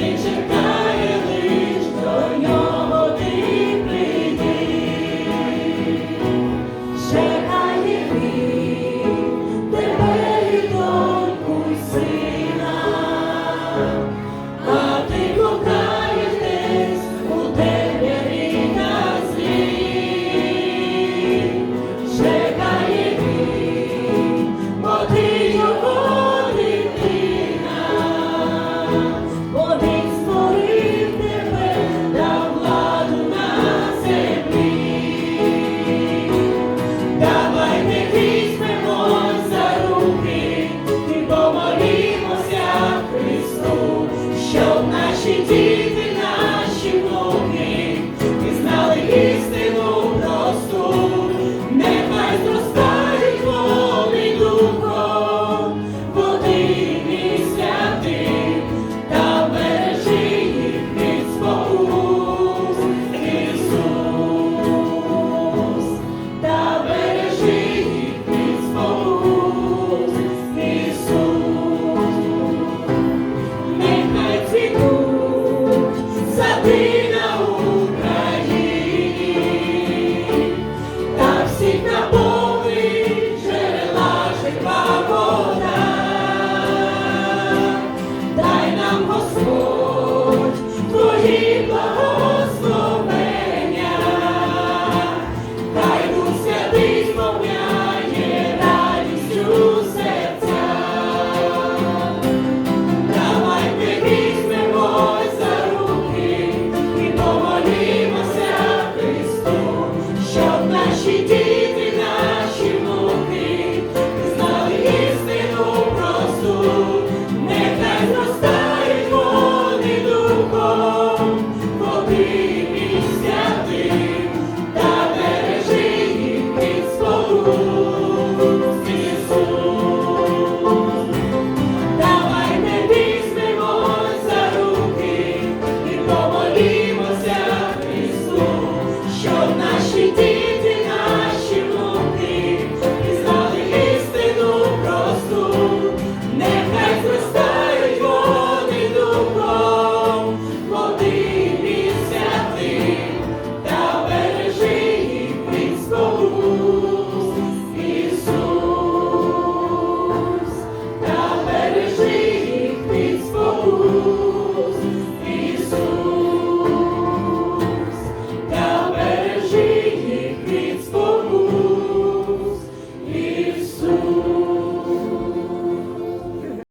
Vinde наші діти, наші внуки, пізнали істину просту, нехай зростають вони духом.